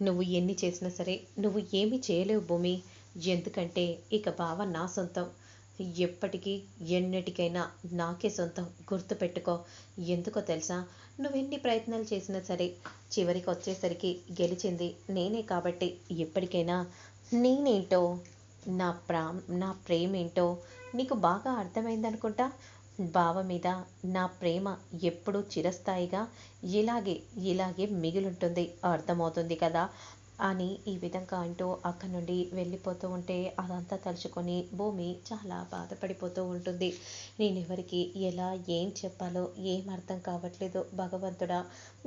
నువ్వు ఎన్ని చేసినా సరే నువ్వు ఏమి చేయలేవు భూమి. ఎందుకంటే ఇక బావ నా సొంతం. ఎప్పటికీ ఎన్నటికైనా నాకే సొంతం. గుర్తుపెట్టుకో ఎందుకో తెలుసా? నువ్వెన్ని ప్రయత్నాలు చేసినా సరే చివరికి వచ్చేసరికి గెలిచింది నేనే కాబట్టి ఎప్పటికైనా నేనేంటో? నా ప్రా నా ప్రేమేంటో? నీకు బాగా అర్థమైందనుకుంటా? బావ మీద నా ప్రేమ ఎప్పుడూ చిరస్థాయిగా ఇలాగే ఇలాగే మిగిలుంటుంది అర్థమవుతుంది కదా? అని ఈ విధంగా అంటూ అక్కడి నుండి వెళ్ళిపోతూ ఉంటే అదంతా తలుచుకొని భూమి చాలా బాధపడిపోతూ ఉంటుంది. నేను ఎవరికి ఎలా ఏం చెప్పాలో ఏం అర్థం కావట్లేదు భగవంతుడా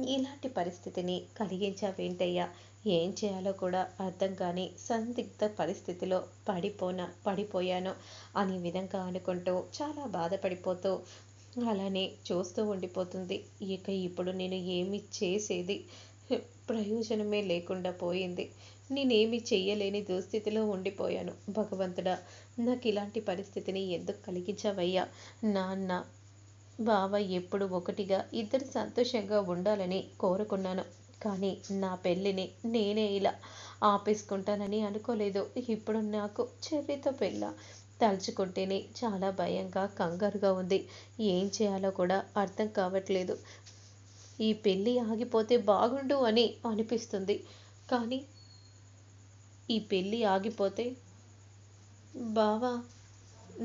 ఇలాంటి పరిస్థితిని కలిగించావేంటయ్యా? ఏం చేయాలో కూడా అర్థం కాని సందిగ్ధ పరిస్థితిలో పడిపోనా పడిపోయాను అనే విధంగా అనుకుంటూ చాలా బాధపడిపోతూ అలానే చూస్తూ ఉండిపోతుంది. ఇక ఇప్పుడు నేను ఏమి చేసేది? ప్రయోజనమే లేకుండా పోయింది. నేనేమి చెయ్యలేని దుస్థితిలో ఉండిపోయాను. భగవంతుడా నాకు ఇలాంటి పరిస్థితిని ఎందుకు కలిగించవయ్యా? నాన్న బావ ఎప్పుడు ఒకటిగా ఇద్దరు సంతోషంగా ఉండాలని కోరుకున్నాను. కానీ నా పెళ్ళిని నేనే ఇలా ఆపేసుకుంటానని అనుకోలేదు. ఇప్పుడు నాకు చెర్రితో పెళ్ళ. తలుచుకుంటేనే చాలా భయంగా కంగారుగా ఉంది. ఏం చేయాలో కూడా అర్థం కావట్లేదు. ఈ పెళ్ళి ఆగిపోతే బాగుండు అని అనిపిస్తుంది. కానీ ఈ పెళ్ళి ఆగిపోతే బావా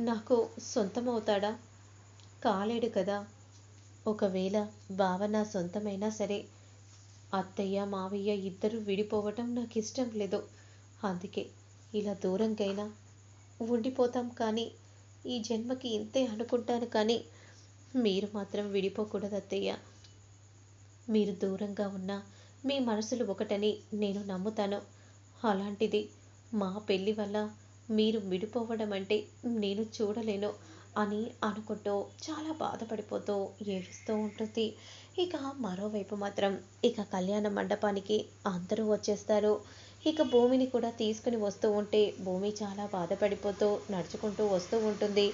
నాకు సొంతమవుతాడా? కాలేడు కదా. ఒకవేళ బావ నా సొంతమైనా సరే అత్తయ్య మావయ్య ఇద్దరు విడిపోవటం నాకు ఇష్టం లేదు. అందుకే ఇలా దూరంకైనా ఉండిపోతాం కానీ ఈ జన్మకి ఇంతే అనుకుంటాను కానీ మీరు మాత్రం విడిపోకూడదు అత్తయ్య. మీరు దూరంగా ఉన్నా మీ మనసులు ఒకటని నేను నమ్ముతాను. అలాంటిది మా పెళ్ళి వల్ల మీరు విడిపోవడం అంటే నేను చూడలేను. అని అనుకుంటూ చాలా బాధపడిపోతూ ఏడుస్తూ ఉంటుంది. ఇక మరోవైపు మాత్రం ఇక కళ్యాణ మండపానికి అందరూ వచ్చేస్తారు. ఇక భూమిని కూడా తీసుకుని వస్తూ ఉంటే భూమి చాలా బాధపడిపోతూ నడుచుకుంటూ వస్తూ ఉంటుంది.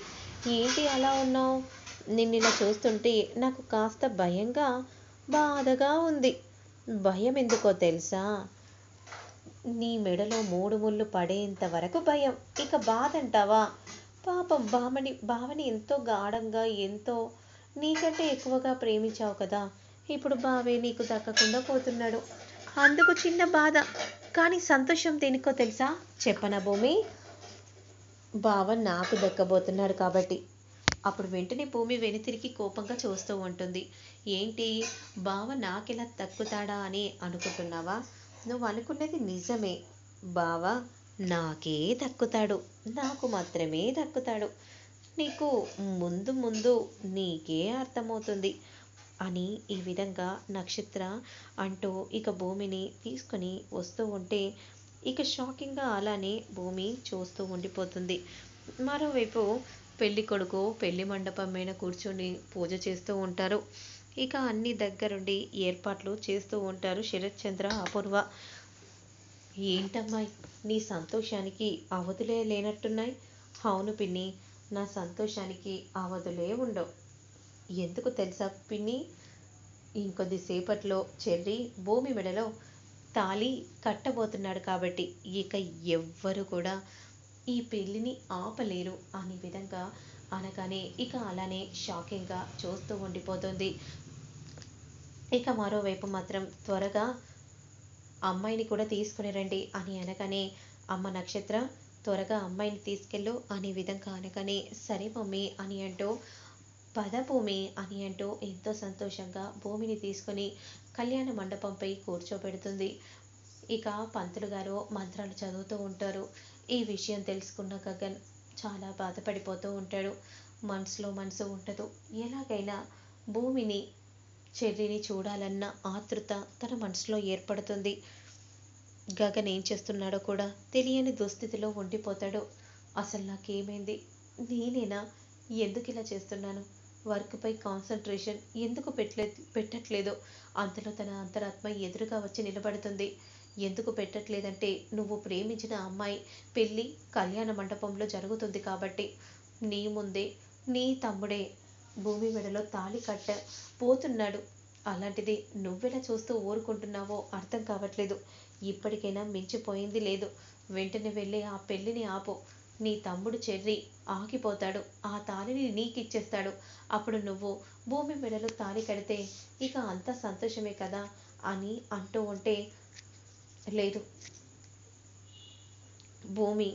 ఏంటి అలా ఉన్నావు? నిన్ను ఇలా చూస్తుంటే నాకు కాస్త భయంగా బాధగా ఉంది. భయం ఎందుకో తెలుసా? నీ మెడలో మూడు ముళ్ళు పడేంత వరకు భయం. ఇక బాధ అంటావా పాపం బామని బావని ఎంతో గాఢంగా ఎంతో నీకంటే ఎక్కువగా ప్రేమించావు కదా. ఇప్పుడు బావే నీకు దక్కకుండా పోతున్నాడు. అందుకు చిన్న బాధ. కానీ సంతోషం దేనికో తెలుసా? చెప్పనా భూమి? బావ నాకు దక్కబోతున్నాడు కాబట్టి. అప్పుడు వెంటనే భూమి వెనుతిరిగి కోపంగా చూస్తూ ఉంటుంది. ఏంటి? బావ నాకెలా తక్కుతాడా అని అనుకుంటున్నావా? నువ్వు అనుకున్నది నిజమే. బావ నాకే దక్కుతాడు నాకు మాత్రమే దక్కుతాడు. నీకు ముందు ముందు నీకే అర్థమవుతుంది అని ఈ విధంగా నక్షత్ర అంటూ ఇక భూమిని తీసుకొని వస్తూ ఉంటే ఇక షాకింగ్గా అలానే భూమి చూస్తూ ఉండిపోతుంది. మరోవైపు పెళ్ళి కొడుకు పెళ్ళి మండపం మీద కూర్చొని పూజ చేస్తూ ఉంటారు. ఇక అన్ని దగ్గరుండి ఏర్పాట్లు చేస్తూ ఉంటారు శరత్చంద్ర అపూర్వ. ఏంటమ్మాయి నీ సంతోషానికి అవధులే లేనట్టున్నాయి? అవును పిన్ని నా సంతోషానికి అవధులే ఉండవు. ఎందుకు తెలుసా పిన్ని? ఇంకొద్దిసేపట్లో చెర్రి భూమి మెడలో తాళి కట్టబోతున్నాడు కాబట్టి ఇక ఎవ్వరు కూడా ఈ పెళ్ళిని ఆపలేరు అనే విధంగా అనగానే ఇక అలానే షాకింగ్గా చూస్తూ ఉండిపోతుంది. ఇక మరోవైపు మాత్రం త్వరగా అమ్మాయిని కూడా తీసుకుని రండి అని అనగానే అమ్మ నక్షత్ర త్వరగా అమ్మాయిని తీసుకెళ్ళు అనే విధంగా అనగానే సరే మమ్మీ అని అంటూ పద భూమి అని అంటూ ఎంతో సంతోషంగా భూమిని తీసుకొని కళ్యాణ మండపంపై కూర్చోబెడుతుంది. ఇక పంతులు గారు మంత్రాలు చదువుతూ ఉంటారు. ఈ విషయం తెలుసుకున్న గగన్ చాలా బాధపడిపోతూ ఉంటాడు. మనసులో మనసు ఉండదు. ఎలాగైనా భూమిని చెర్రీని చూడాలన్న ఆతృత తన మనసులో ఏర్పడుతుంది. గగన్ ఏం చేస్తున్నాడో కూడా తెలియని దుస్థితిలో ఉండిపోతాడు. అసలు నాకేమైంది? నేనేనా? ఎందుకు ఇలా చేస్తున్నాను? వర్క్పై కాన్సన్ట్రేషన్ ఎందుకు పెట్టలే పెట్టట్లేదు? అంతలో తన అంతరాత్మ ఎదురుగా వచ్చి నిలబడుతుంది. ఎందుకు పెట్టట్లేదంటే నువ్వు ప్రేమించిన అమ్మాయి పెళ్ళి కళ్యాణ మండపంలో జరుగుతుంది కాబట్టి. నీ ముందే నీ తమ్ముడే భూమి మెడలో తాళి కట్ట పోతున్నాడు. అలాంటిది నువ్వెలా చూస్తూ ఊరుకుంటున్నావో అర్థం కావట్లేదు. ఇప్పటికైనా మించిపోయింది లేదు. వెంటనే వెళ్ళి ఆ పెళ్ళిని ఆపు. నీ తమ్ముడు చెర్రి ఆగిపోతాడు. ఆ తాళిని నీకిచ్చేస్తాడు. అప్పుడు నువ్వు భూమి మెడలో తాళి కడితే ఇక అంత సంతోషమే కదా అని అంటూ ఉంటే లేదు. భూమి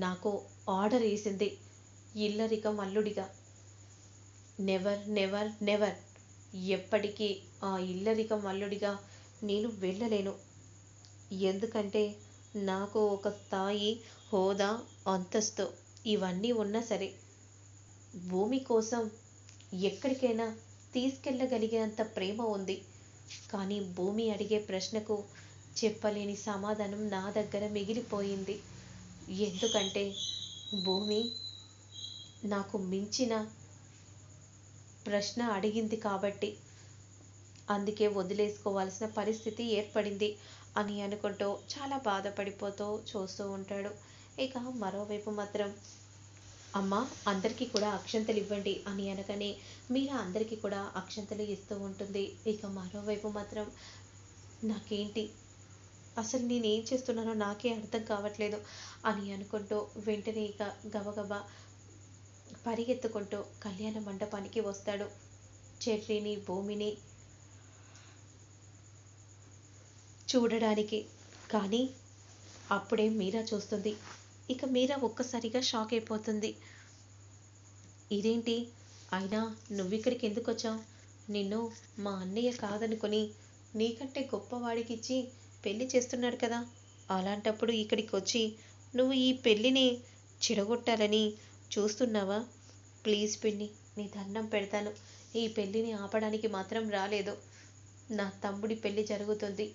నాకు ఆర్డర్ వేసింది. ఇల్లరికం అల్లుడిగా. నెవర్ నెవర్ నెవర్ ఎప్పటికీ ఆ ఇల్లరికం అల్లుడిగా నేను వెళ్ళలేను. ఎందుకంటే నాకు ఒక స్థాయి హోదా అంతస్తు ఇవన్నీ ఉన్నా సరే భూమి కోసం ఎక్కడికైనా తీసుకెళ్ళగలిగేంత ప్రేమ ఉంది. కానీ భూమి అడిగే ప్రశ్నకు చెప్పలేని సమాధానం నా దగ్గర మిగిలిపోయింది. ఎందుకంటే భూమి నాకు మించిన ప్రశ్న అడిగింది కాబట్టి అందుకే వదిలేసుకోవాల్సిన పరిస్థితి ఏర్పడింది అని అనుకుంటూ చాలా బాధపడిపోతూ చూస్తూ ఉంటాడు. ఇక మరోవైపు మాత్రం అమ్మ అందరికీ కూడా అక్షంతలు ఇవ్వండి అని అనగానే మీరు అందరికీ కూడా అక్షంతలు ఇస్తూ ఉంటుంది. ఇక మరోవైపు మాత్రం నాకేంటి? అసలు నేను ఏం చేస్తున్నానో నాకే అర్థం కావట్లేదు అని అనుకుంటూ వెంటనే ఇక గబగబా పరిగెత్తుకుంటూ కళ్యాణ మండపానికి వస్తాడు. చెర్రీని భూమిని చూడడానికి. కానీ అప్పుడే మీరా చూస్తుంది. ఇక మీరా ఒక్కసారిగా షాక్ అయిపోతుంది. ఇదేంటి? అయినా నువ్విక్కడికి ఎందుకు వచ్చావు నిన్ను మా అన్నయ్య కాదనుకొని నీకంటే గొప్పవాడికి ఇచ్చి పెళ్ళి చేస్తున్నాడు కదా. అలాంటప్పుడు ఇక్కడికి వచ్చి నువ్వు ఈ పెళ్ళిని చెడగొట్టాలని చూస్తున్నావా? ప్లీజ్ పిన్ని నీ దండం పెడతాను. ఈ పెళ్ళిని ఆపడానికి మాత్రం రాలేదు. నా తమ్ముడి పెళ్ళి జరుగుతుంది.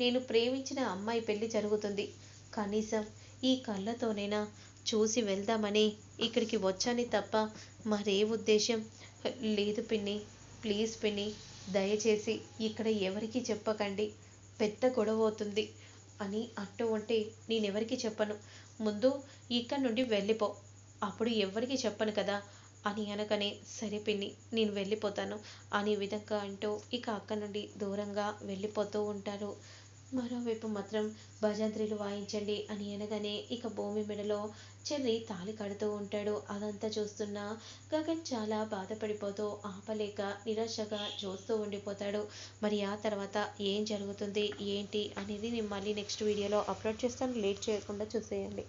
నేను ప్రేమించిన అమ్మాయి పెళ్ళి జరుగుతుంది. కనీసం ఈ కళ్ళతోనైనా చూసి వెళ్దామని ఇక్కడికి వచ్చాని తప్ప మరే ఉద్దేశం లేదు పిన్ని. ప్లీజ్ పిన్ని దయచేసి ఇక్కడ ఎవరికి చెప్పకండి. పెద్ద గొడవ అవుతుంది అని అంటూ ఉంటే నేనెవరికి చెప్పను. ముందు ఇక్కడ నుండి వెళ్ళిపో. అప్పుడు ఎవరికి చెప్పను కదా? అని అనగానే సరే పిన్ని నేను వెళ్ళిపోతాను. అనే విధంగా అంటూ ఇక అక్క నుండి దూరంగా వెళ్ళిపోతూ ఉంటారు. మరోవైపు మాత్రం భజంత్రీలు వాయించండి అని అనగానే ఇక భూమి మెడలో చెర్రి తాళి కడుతూ ఉంటాడు. అదంతా చూస్తున్న గగన్ చాలా బాధపడిపోతూ ఆపలేక నిరాశగా చూస్తూ ఉండిపోతాడు. మరి ఆ తర్వాత ఏం జరుగుతుంది ఏంటి అనేది నేను మళ్ళీ నెక్స్ట్ వీడియోలో అప్లోడ్ చేస్తాను. లేట్ చేయకుండా చూసేయండి.